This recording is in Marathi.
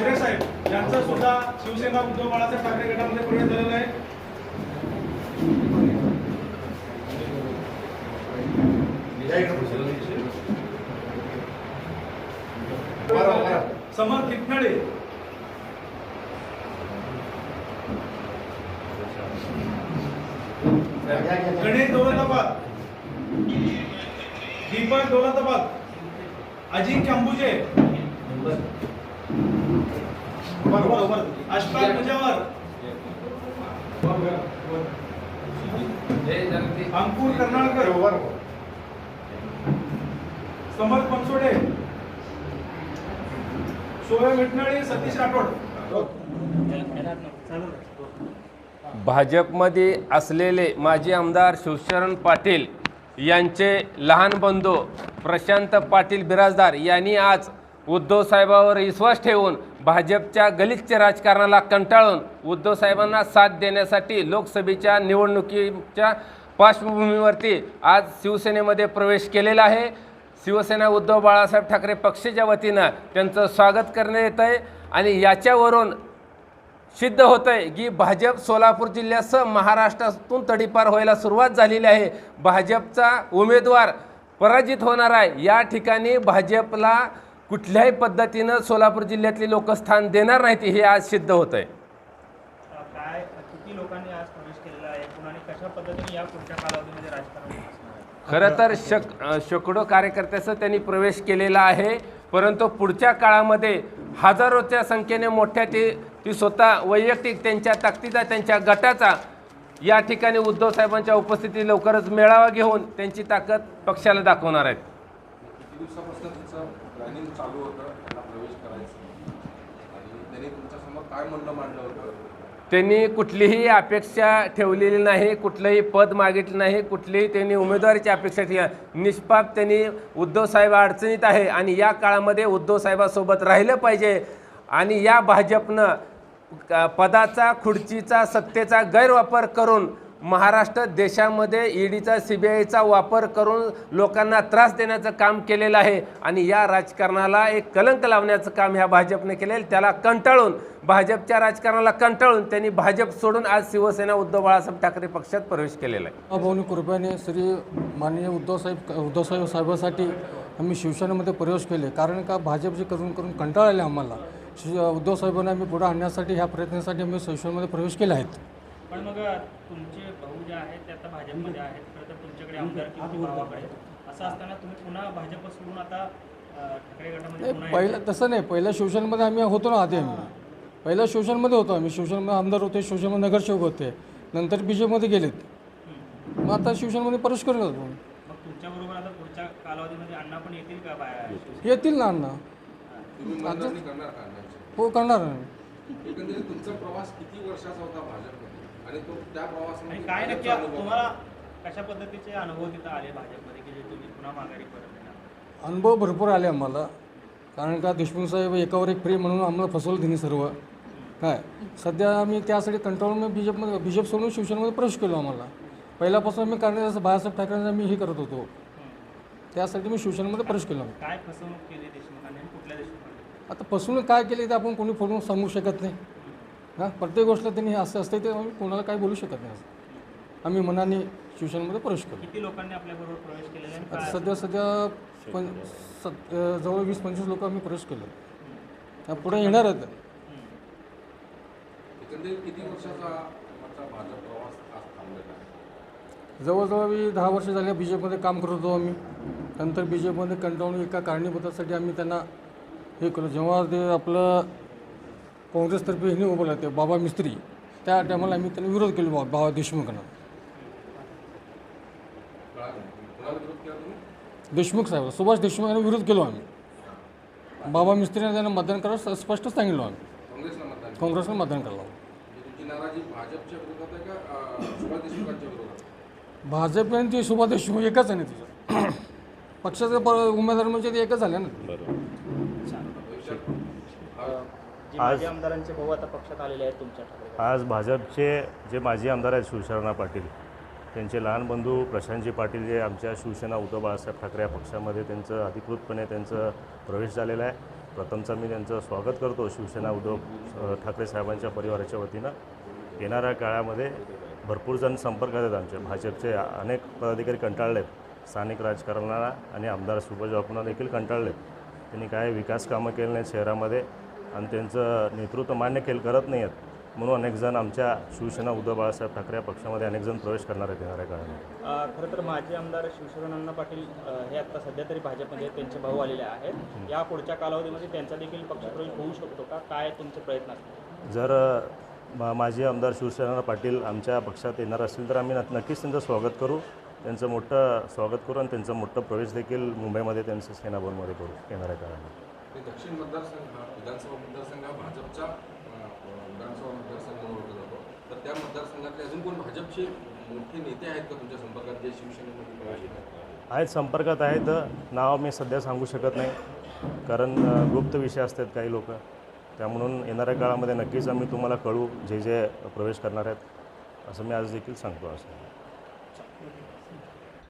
ठाकरे साहेब यांचा सुद्धा शिवसेना उद्धव बाळासाहेब ठाकरे गटामध्ये प्रवेश झालेला आहे. समर कितनडे. गणेश दौलताबाद. दीपक दौलताबाद. अजिंक्य अंबुजे अशफाक मुजावर अंकुर कर्नाळकर. समर्थ बनसोडे. शोएब विटनाळे सतीश राठोड. भाजपमध्ये असलेले माजी आमदार शिवशरण पाटील यांचे लहान बंधू प्रशांत पाटील बिराजदार यांनी आज उद्धव साहेबावर विश्वास ठेवून भाजपच्या गलिच्छ राजकारणाला कंटाळून उद्धव साहेबांना साथ देण्यासाठी लोकसभेच्या निवडणुकीच्या पार्श्वभूमीवरती आज शिवसेनेमध्ये प्रवेश केलेला आहे. शिवसेना उद्धव बाळासाहेब ठाकरे पक्षाच्या वतीनं त्यांचं स्वागत करण्यात येत आहे आणि याच्यावरून सिद्ध होत आहे की भाजप सोलापूर जिल्ह्यासह महाराष्ट्रातून तडीपार व्हायला सुरुवात झालेली आहे. भाजपचा उमेदवार पराजित होणार आहे. या ठिकाणी भाजपला कुठल्याही पद्धतीनं सोलापूर जिल्ह्यातले लोक स्थान देणार नाहीत हे आज सिद्ध होत आहे काय किती लोकांनी आज प्रवेश केलेला आहे? कुणाने कशा पद्धतीने या पुढच्या कालावधीमध्ये राजकारण होत असणार आहे? खरं तर शक शेकडो कार्यकर्त्याचा त्यांनी प्रवेश केलेला आहे परंतु पुढच्या काळामध्ये हजारोच्या संख्येने मोठ्या ते ती स्वतः वैयक्तिक त्यांच्या ताकदीचा त्यांच्या गटाचा या ठिकाणी उद्धव साहेबांच्या उपस्थितीत लवकरच मेळावा घेऊन त्यांची ताकद पक्षाला दाखवणार आहेत. प्लॅनिंग चालू होतं त्यांना प्रवेश करायचं. आणि त्यांनी तुमच्यासमोर काय म्हणणं मांडलं होतं? त्यांनी कुठलीही अपेक्षा ठेवलेली नाही कुठलंही पद मागितलं नाही कुठलीही त्यांनी उमेदवारीची अपेक्षा ठेवली निष्पाप त्यांनी उद्धवसाहेब अडचणीत आहे आणि या काळामध्ये उद्धव साहेबासोबत राहिलं पाहिजे. आणि या भाजपनं पदाचा खुर्चीचा सत्तेचा गैरवापर करून महाराष्ट्र देशामध्ये ईडीचा सी बी आयचा वापर करून लोकांना त्रास देण्याचं काम केलेलं आहे आणि या राजकारणाला एक कलंक लावण्याचं काम ह्या भाजपने केलेलं आहे. त्याला कंटाळून भाजपच्या राजकारणाला कंटाळून त्यांनी भाजप सोडून आज शिवसेना उद्धव बाळासाहेब ठाकरे पक्षात प्रवेश केलेला आहे. भाऊनी कृपयाने श्री माननीय उद्धवसाहेब उद्धवसाहेब साहेबासाठी आम्ही शिवसेनेमध्ये प्रवेश केले. कारण का? भाजपचे करून करून कंटाळा आले आम्हाला. शि उद्धव साहेबांना आम्ही पुढे आणण्यासाठी ह्या प्रयत्नासाठी आम्ही शिवसेनेमध्ये प्रवेश केले आहेत पण मग तुमचे भाऊ जे आहेत ते आता भाजपमध्ये आहेत. खरं तर तुमच्याकडे आमदार किंवा भावाकडे. असं असताना तुम्ही पुन्हा भाजप सोडून आता अं, ठाकरे गटामध्ये नाही पुन्हा पहिलं तसं नाही. पहिल्या शिवसेनेमध्ये आम्ही होतो ना आधी आम्ही. पहिल्या शिवसेनेमध्ये होतो आम्ही. शिवसेनेमध्ये आमदार होते शिवसेनेमध्ये नगरसेवक होते. नंतर बी जे मध्ये गेलेत मग आता शिवसेनेमध्ये प्रवेश करून जातो. मग तुमच्याबरोबर आता पुढच्या कालावधीमध्ये अण्णा पण येतील का बाहेर? येतील ना अण्णा? हो. करणार ना एकंदरीत तुमचा प्रवास किती वर्षाचा होता भाजपमध्ये? आणि तो त्या प्रवासामध्ये काय नक्की तुम्हाला कशा पद्धतीचे अनुभव तिथं आले भाजपमध्ये की जे तुम्ही पुन्हा माघारी परत येणार? अनुभव भरपूर आले आम्हाला. कारण का देशमुख साहेब एकावर एक फ्री म्हणून आम्हाला फसवलं त्यांनी सर्व. काय? सध्या आम्ही त्यासाठी कंटाळून मी बी जेपमध्ये बी जेप सोडून शिवसेनेमध्ये प्रवेश केलो आम्हाला. पहिल्यापासून मी कारण बाळासाहेब ठाकरेंचा मी हे करत होतो. त्यासाठी मी शिवसेनेमध्ये प्रवेश केलो. काय फसवणूक केली देशमुखांनी आणि कुठल्या देशमुखांनी? आता फसवणूक काय केली ते आपण कोणी फोडून सांगू शकत नाही. हां प्रत्येक गोष्ट त्यांनी असं असते ते आम्ही कोणाला काही बोलू शकत नाही असं. आम्ही मनाने शिवसेनेमध्ये प्रवेश केलो किती लोकांनी आपल्याबरोबर प्रवेश केलेला आहे? आता काय सध्या सध्या पण सत जवळ वीस पंचवीस लोक आम्ही प्रवेश केलो त्या पुढे येणार आहेत. एकंदरीत किती वर्षाचा तुमचा भाजप प्रवास आज थांबलेला आहे? जवळजवळ मी दहा वर्ष झाले बी जे पीमध्ये काम करत होतो आम्ही. नंतर बी जे पीमध्ये कंटाळून एका कारणीभूतासाठी आम्ही त्यांना हे केलं. जेव्हा ते आपलं काँग्रेसतर्फे हे उभं ते बाबा मिस्त्री. त्या टायमाला आम्ही त्यांना विरोध केला बा बाबा देशमुखांना. कळा कुणाला विरोध केला तुम्ही देशमुख साहेब सुभाष देशमुख यांना विरोध केलो आम्ही. बाबा मिस्त्रीने त्यांना मतदान करायला स्पष्ट सांगितलं आम्ही. काँग्रेसला मतदान केलं. काँग्रेसला मतदान करायला म्हणजे भाजप आणि ते सुभाष देशमुख एकच आहे ना तिचं पक्षाचे उमेदवार म्हणजे ते एकच झाले ना. जे माजी आमदारांचे भाऊ आता पक्षात आलेले आहेत तुमच्या. आज भाजपचे जे माजी आमदार आहेत शिवशरणा पाटील त्यांचे लहान बंधू प्रशांतजी पाटील जे आमच्या शिवसेना उद्धव बाळासाहेब ठाकरे या पक्षामध्ये त्यांचं अधिकृतपणे त्यांचं प्रवेश झालेला आहे. प्रथमचा मी त्यांचं स्वागत करतो शिवसेना उद्धव ठाकरे साहेबांच्या परिवाराच्या वतीनं. येणाऱ्या काळामध्ये भरपूर जण संपर्कात आहेत आमच्या भाजपचे अनेक पदाधिकारी कंटाळले आहेत स्थानिक राजकारणाला आणि आमदार सुभाष बापूंना देखील कंटाळले आहेत त्यांनी काय विकास कामं केली नाहीत शहरामध्ये. आणि त्यांचं नेतृत्व मान्य केलं करत नाही आहेत म्हणून अनेक जण आमच्या शिवसेना उद्धव बाळासाहेब ठाकरे या पक्षामध्ये अनेक जण प्रवेश करणार आहेत येणाऱ्या काळामध्ये. अ, खरं तर माजी आमदार शिवसेना अण्णा पाटील हे आता सध्या तरी भाजपमध्ये त्यांचे भाऊ आलेले आहेत. या पुढच्या कालावधीमध्ये त्यांचा देखील पक्षप्रवेश होऊ शकतो का? काय तुमचे प्रयत्न असतील? जर माजी आमदार शिवसेना पाटील आमच्या पक्षात येणार असतील तर आम्ही नक्- नक्कीच त्यांचं स्वागत करू. त्यांचं मोठं स्वागत करू आणि त्यांचा मोठं प्रवेश देखील मुंबईमध्ये त्यांचं सेनाभवनमध्ये करू येणाऱ्या काळामध्ये. ते दक्षिण मतदारसंघ हा विधानसभा मतदारसंघ हा भाजपचा विधानसभा मतदारसंघ म्हणून ओळखला जातो. तर त्या मतदारसंघातले अजून कोण भाजपचे मोठे नेते आहेत का तुमच्या संपर्कात जे शिवसेनेमध्ये प्रवेश आहेत संपर्कात आहेत. नाव मी सध्या सांगू शकत नाही कारण गुप्त विषय असतात काही लोक. त्यामुळं येणाऱ्या काळामध्ये नक्कीच आम्ही तुम्हाला कळू जे जे प्रवेश करणार आहेत असं मी आज देखील सांगतो असं.